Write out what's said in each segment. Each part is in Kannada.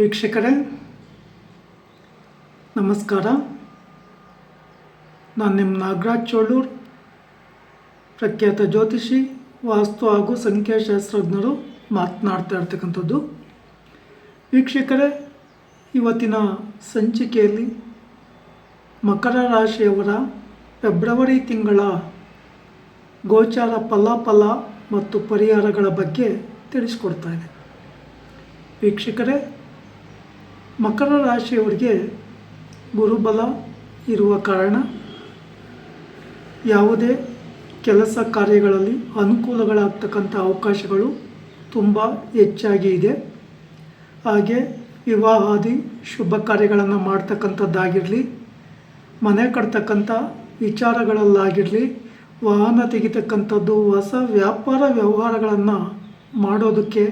ವೀಕ್ಷಕರೇ, ನಮಸ್ಕಾರ. ನಾನು ನಿಮ್ಮ ನಾಗರಾಜ್ ಚೋಳೂರ್, ಪ್ರಖ್ಯಾತ ಜ್ಯೋತಿಷಿ, ವಾಸ್ತು ಹಾಗೂ ಸಂಖ್ಯಾಶಾಸ್ತ್ರಜ್ಞರು ಮಾತನಾಡ್ತಾ ಇರ್ತಕ್ಕಂಥದ್ದು. ವೀಕ್ಷಕರೇ, ಇವತ್ತಿನ ಸಂಚಿಕೆಯಲ್ಲಿ ಮಕರ ರಾಶಿಯವರ ಫೆಬ್ರವರಿ ತಿಂಗಳ ಗೋಚಾರ ಫಲಾಫಲ ಮತ್ತು ಪರಿಹಾರಗಳ ಬಗ್ಗೆ ತಿಳಿಸ್ಕೊಡ್ತಾ ಇದೆ ವೀಕ್ಷಕರೇ ಮಕರ ರಾಶಿಯವರಿಗೆ ಗುರುಬಲ ಇರುವ ಕಾರಣ ಯಾವುದೇ ಕೆಲಸ ಕಾರ್ಯಗಳಲ್ಲಿ ಅನುಕೂಲಗಳಾಗ್ತಕ್ಕಂಥ ಅವಕಾಶಗಳು ತುಂಬ ಹೆಚ್ಚಾಗಿ ಇದೆ. ಹಾಗೆ ವಿವಾಹಾದಿ ಶುಭ ಕಾರ್ಯಗಳನ್ನು ಮಾಡ್ತಕ್ಕಂಥದ್ದಾಗಿರಲಿ, ಮನೆ ಕಟ್ತಕ್ಕಂಥ ವಿಚಾರಗಳಲ್ಲಾಗಿರಲಿ, ವಾಹನ ತೆಗಿತಕ್ಕಂಥದ್ದು, ಹೊಸ ವ್ಯಾಪಾರ ವ್ಯವಹಾರಗಳನ್ನು ಮಾಡೋದಕ್ಕೆ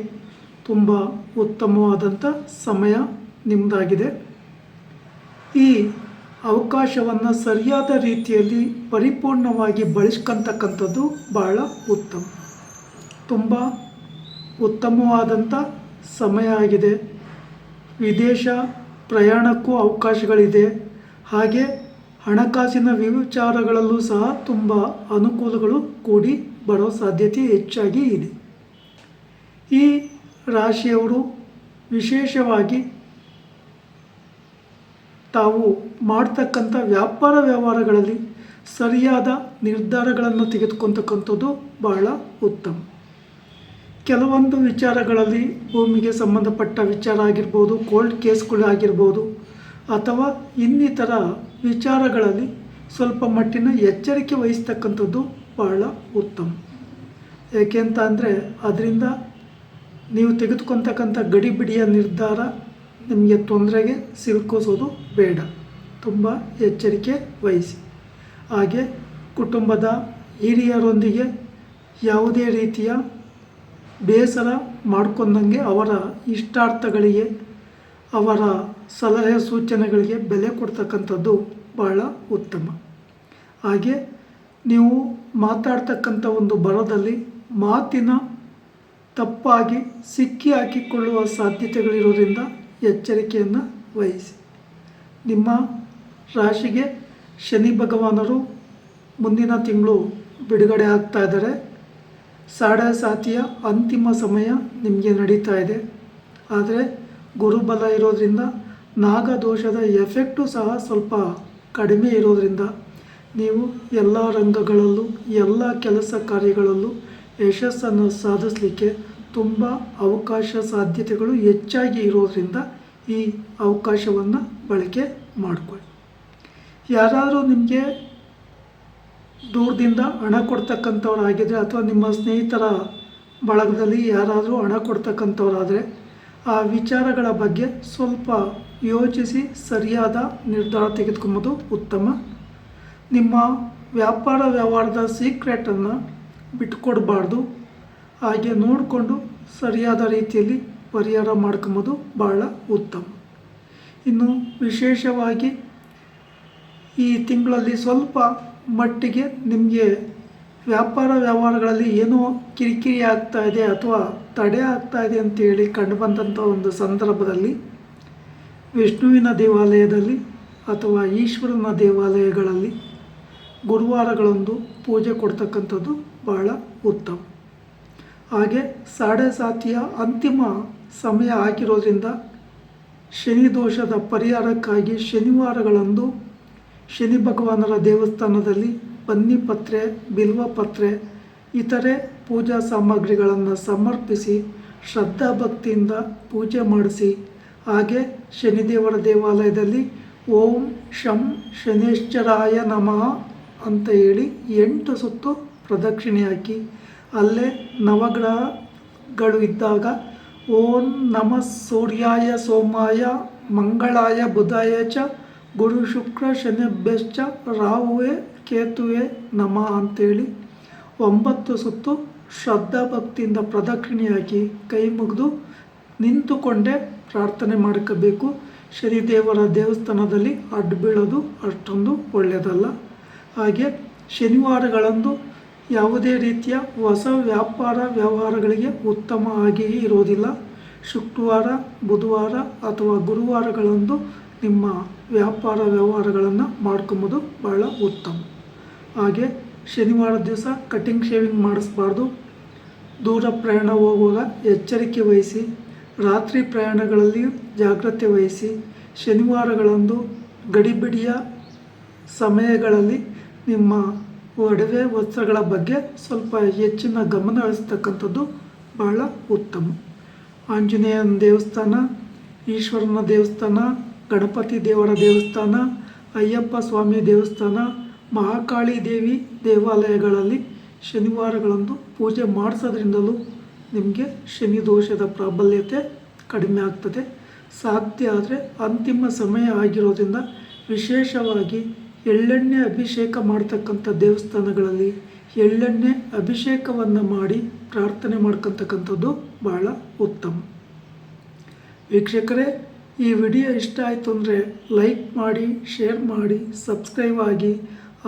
ತುಂಬ ಉತ್ತಮವಾದಂಥ ಸಮಯ ನಿಮ್ಮದಾಗಿದೆ ಈ ಅವಕಾಶವನ್ನು ಸರಿಯಾದ ರೀತಿಯಲ್ಲಿ ಪರಿಪೂರ್ಣವಾಗಿ ಬಳಸ್ಕೊತಕ್ಕಂಥದ್ದು ಬಹಳ ಉತ್ತಮ. ತುಂಬ ಉತ್ತಮವಾದಂಥ ಸಮಯ ಆಗಿದೆ. ವಿದೇಶ ಪ್ರಯಾಣಕ್ಕೂ ಅವಕಾಶಗಳಿದೆ. ಹಾಗೆ ಹಣಕಾಸಿನ ವಿಚಾರಗಳಲ್ಲೂ ಸಹ ತುಂಬ ಅನುಕೂಲಗಳು ಕೂಡಿ ಬರೋ ಸಾಧ್ಯತೆ ಹೆಚ್ಚಾಗಿ ಇದೆ. ಈ ರಾಶಿಯವರು ವಿಶೇಷವಾಗಿ ತಾವು ಮಾಡ್ತಕ್ಕಂಥ ವ್ಯಾಪಾರ ವ್ಯವಹಾರಗಳಲ್ಲಿ ಸರಿಯಾದ ನಿರ್ಧಾರಗಳನ್ನು ತೆಗೆದುಕೊತಕ್ಕಂಥದ್ದು ಬಹಳ ಉತ್ತಮ. ಕೆಲವೊಂದು ವಿಚಾರಗಳಲ್ಲಿ ಭೂಮಿಗೆ ಸಂಬಂಧಪಟ್ಟ ವಿಚಾರ ಆಗಿರ್ಬೋದು ಕೋಲ್ಡ್ ಕೇಸ್ಗಳಾಗಿರ್ಬೋದು ಅಥವಾ ಇನ್ನಿತರ ವಿಚಾರಗಳಲ್ಲಿ ಸ್ವಲ್ಪ ಮಟ್ಟಿನ ಎಚ್ಚರಿಕೆ ವಹಿಸ್ತಕ್ಕಂಥದ್ದು ಬಹಳ ಉತ್ತಮ. ಏಕೆಂತ ಅಂದರೆ, ಅದರಿಂದ ನೀವು ತೆಗೆದುಕೊತಕ್ಕಂಥ ಗಡಿಬಿಡಿಯ ನಿರ್ಧಾರ ನಿಮಗೆ ತೊಂದರೆಗೆ ಸಿಲುಕಿಸೋದು ಬೇಡ. ತುಂಬ ಎಚ್ಚರಿಕೆ ವಹಿಸಿ. ಹಾಗೆ ಕುಟುಂಬದ ಹಿರಿಯರೊಂದಿಗೆ ಯಾವುದೇ ರೀತಿಯ ಬೇಸರ ಮಾಡ್ಕೊಂಡಂಗೆ ಅವರ ಇಷ್ಟಾರ್ಥಗಳಿಗೆ, ಅವರ ಸಲಹೆ ಸೂಚನೆಗಳಿಗೆ ಬೆಲೆ ಕೊಡ್ತಕ್ಕಂಥದ್ದು ಬಹಳ ಉತ್ತಮ. ಹಾಗೆ ನೀವು ಮಾತಾಡ್ತಕ್ಕಂಥ ಒಂದು ಬರದಲ್ಲಿ ಮಾತಿನ ತಪ್ಪಾಗಿ ಸಿಕ್ಕಿ ಹಾಕಿಕೊಳ್ಳುವ ಸಾಧ್ಯತೆಗಳಿರೋದ್ರಿಂದ ಎಚ್ಚರಿಕೆಯನ್ನು ವಹಿಸಿ. ನಿಮ್ಮ ರಾಶಿಗೆ ಶನಿ ಭಗವಾನರು ಮುಂದಿನ ತಿಂಗಳು ಬಿಡುಗಡೆ ಆಗ್ತಾ ಇದ್ದಾರೆ ಸಾಡೆ ಸಾತಿಯ ಅಂತಿಮ ಸಮಯ ನಿಮಗೆ ನಡೀತಾ ಇದೆ. ಆದರೆ ಗುರುಬಲ ಇರೋದರಿಂದ ನಾಗದೋಷದ ಎಫೆಕ್ಟು ಸಹ ಸ್ವಲ್ಪ ಕಡಿಮೆ ಇರೋದರಿಂದ ನೀವು ಎಲ್ಲ ರಂಗಗಳಲ್ಲೂ, ಎಲ್ಲ ಕೆಲಸ ಕಾರ್ಯಗಳಲ್ಲೂ ಯಶಸ್ಸನ್ನು ಸಾಧಿಸಲಿಕ್ಕೆ ತುಂಬ ಅವಕಾಶ ಸಾಧ್ಯತೆಗಳು ಹೆಚ್ಚಾಗಿ ಇರೋದರಿಂದ ಈ ಅವಕಾಶವನ್ನು ಬಳಕೆ ಮಾಡಿಕೊಳ್ಳಿ. ಯಾರಾದರೂ ನಿಮಗೆ ದೂರದಿಂದ ಹಣ ಕೊಡ್ತಕ್ಕಂಥವ್ರಾಗಿದ್ದರೆ ಅಥವಾ ನಿಮ್ಮ ಸ್ನೇಹಿತರ ಬಳಗದಲ್ಲಿ ಯಾರಾದರೂ ಹಣ ಕೊಡ್ತಕ್ಕಂಥವ್ರಾದರೆ ಆ ವಿಚಾರಗಳ ಬಗ್ಗೆ ಸ್ವಲ್ಪ ಯೋಚಿಸಿ ಸರಿಯಾದ ನಿರ್ಧಾರ ತೆಗೆದುಕೊಂಬೋದು ಉತ್ತಮ. ನಿಮ್ಮ ವ್ಯಾಪಾರ ವ್ಯವಹಾರದ ಸೀಕ್ರೆಟನ್ನು ಬಿಟ್ಟುಕೊಡಬಾರ್ದು ಹಾಗೆ ನೋಡಿಕೊಂಡು ಸರಿಯಾದ ರೀತಿಯಲ್ಲಿ ಪರಿಹಾರ ಮಾಡ್ಕೊಂಬೋದು. ಬಹಳ ಉತ್ತಮ. ಇನ್ನು ವಿಶೇಷವಾಗಿ ಈ ತಿಂಗಳಲ್ಲಿ ಸ್ವಲ್ಪ ಮಟ್ಟಿಗೆ ನಿಮಗೆ ವ್ಯಾಪಾರ ವ್ಯವಹಾರಗಳಲ್ಲಿ ಏನೋ ಕಿರಿಕಿರಿ ಆಗ್ತಾ ಇದೆ ಅಥವಾ ತಡೆ ಆಗ್ತಾ ಇದೆ ಅಂತೇಳಿ ಕಂಡುಬಂದಂಥ ಒಂದು ಸಂದರ್ಭದಲ್ಲಿ ವಿಷ್ಣುವಿನ ದೇವಾಲಯದಲ್ಲಿ ಅಥವಾ ಈಶ್ವರನ ದೇವಾಲಯಗಳಲ್ಲಿ ಗುರುವಾರಗಳಂದು ಪೂಜೆ ಕೊಡ್ತಕ್ಕಂಥದ್ದು ಬಹಳ ಉತ್ತಮ. ಹಾಗೆ ಸಾಡೆ ಸಾತಿಯ ಅಂತಿಮ ಸಮಯ ಹಾಕಿರೋದ್ರಿಂದ ಶನಿ ದೋಷದ ಪರಿಹಾರಕ್ಕಾಗಿ ಶನಿವಾರಗಳಂದು ಶನಿ ಭಗವಾನರ ದೇವಸ್ಥಾನದಲ್ಲಿ ಪನ್ನಿಪತ್ರೆ ಬಿಲ್ವ ಪತ್ರೆ, ಇತರೆ ಪೂಜಾ ಸಾಮಗ್ರಿಗಳನ್ನು ಸಮರ್ಪಿಸಿ ಶ್ರದ್ಧಾಭಕ್ತಿಯಿಂದ ಪೂಜೆ ಮಾಡಿಸಿ. ಹಾಗೆ ಶನಿದೇವರ ದೇವಾಲಯದಲ್ಲಿ ಓಂ ಶಂ ಶನೇಶ್ವರಾಯ ನಮಃ ಅಂತ ಹೇಳಿ ಎಂಟು ಸುತ್ತು ಪ್ರದಕ್ಷಿಣೆ ಹಾಕಿ ಅಲ್ಲೇ ನವಗ್ರಹಗಳು ಇದ್ದಾಗ, ಓಂ ನಮ ಸೂರ್ಯಾಯ ಸೋಮಾಯ, ಮಂಗಳಾಯ ಬುಧಾಯ ಚ, ಗುರು ಶುಕ್ರ ಶನಿಭ್ಯಶ್ಚ ರಾಹುವೆ ಕೇತುವೆ ನಮ ಅಂತೇಳಿ ಒಂಬತ್ತು ಸುತ್ತು ಶ್ರದ್ಧಾ ಭಕ್ತಿಯಿಂದ ಪ್ರದಕ್ಷಿಣೆಯಾಗಿ ಕೈ ಮುಗಿದು ನಿಂತುಕೊಂಡೇ ಪ್ರಾರ್ಥನೆ ಮಾಡ್ಕೋಬೇಕು. ಶನಿದೇವರ ದೇವಸ್ಥಾನದಲ್ಲಿ ಅಡ್ಡು ಬೀಳೋದು ಅಷ್ಟೊಂದು ಒಳ್ಳೆಯದಲ್ಲ. ಹಾಗೆ ಶನಿವಾರಗಳಂದು ಯಾವುದೇ ರೀತಿಯ ಹೊಸ ವ್ಯಾಪಾರ ವ್ಯವಹಾರಗಳಿಗೆ ಉತ್ತಮ ಆಗಿಯೇ ಇರೋದಿಲ್ಲ ಶುಕ್ರವಾರ, ಬುಧವಾರ ಅಥವಾ ಗುರುವಾರಗಳಂದು ನಿಮ್ಮ ವ್ಯಾಪಾರ ವ್ಯವಹಾರಗಳನ್ನು ಮಾಡ್ಕೊಂಬೋದು ಭಾಳ ಉತ್ತಮ. ಹಾಗೆ ಶನಿವಾರ ದಿವಸ ಕಟಿಂಗ್ ಶೇವಿಂಗ್ ಮಾಡಿಸ್ಬಾರ್ದು. ದೂರ ಪ್ರಯಾಣ ಹೋಗುವಾಗ ಎಚ್ಚರಿಕೆ ವಹಿಸಿ, ರಾತ್ರಿ ಪ್ರಯಾಣಗಳಲ್ಲಿ ಜಾಗ್ರತೆ ವಹಿಸಿ, ಶನಿವಾರಗಳಂದು ಗಡಿಬಿಡಿಯ ಸಮಯಗಳಲ್ಲಿ ನಿಮ್ಮ ಒಡವೆ ವಸ್ತ್ರಗಳ ಬಗ್ಗೆ ಸ್ವಲ್ಪ ಹೆಚ್ಚಿನ ಗಮನ ಹರಿಸ್ತಕ್ಕಂಥದ್ದು ಬಹಳ ಉತ್ತಮ. ಆಂಜನೇಯನ ದೇವಸ್ಥಾನ, ಈಶ್ವರನ ದೇವಸ್ಥಾನ, ಗಣಪತಿ ದೇವರ ದೇವಸ್ಥಾನ, ಅಯ್ಯಪ್ಪ ಸ್ವಾಮಿ ದೇವಸ್ಥಾನ, ಮಹಾಕಾಳಿ ದೇವಿ ದೇವಾಲಯಗಳಲ್ಲಿ ಶನಿವಾರಗಳಂದು ಪೂಜೆ ಮಾಡಿಸೋದ್ರಿಂದಲೂ ನಿಮಗೆ ಶನಿ ದೋಷದ ಪ್ರಾಬಲ್ಯತೆ ಕಡಿಮೆ ಆಗ್ತದೆ. ಸಾಧ್ಯ ಆದರೆ ಅಂತಿಮ ಸಮಯ ಆಗಿರೋದ್ರಿಂದ ವಿಶೇಷವಾಗಿ ಎಳ್ಳೆಣ್ಣೆ ಅಭಿಷೇಕ ಮಾಡ್ತಕ್ಕಂಥ ದೇವಸ್ಥಾನಗಳಲ್ಲಿ ಎಳ್ಳೆಣ್ಣೆ ಅಭಿಷೇಕವನ್ನು ಮಾಡಿ ಪ್ರಾರ್ಥನೆ ಮಾಡ್ಕೊತಕ್ಕಂಥದ್ದು ಬಹಳ ಉತ್ತಮ. ವೀಕ್ಷಕರೇ, ಈ ವಿಡಿಯೋ ಇಷ್ಟ ಆಯಿತು ಅಂದರೆ ಲೈಕ್ ಮಾಡಿ, ಶೇರ್ ಮಾಡಿ, ಸಬ್ಸ್ಕ್ರೈಬ್ ಆಗಿ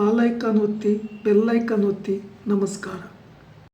ಆ ಲೈಕನ್ ಒತ್ತಿ ಬೆಲ್ಲೈಕನ್ ಒತ್ತಿ. ನಮಸ್ಕಾರ.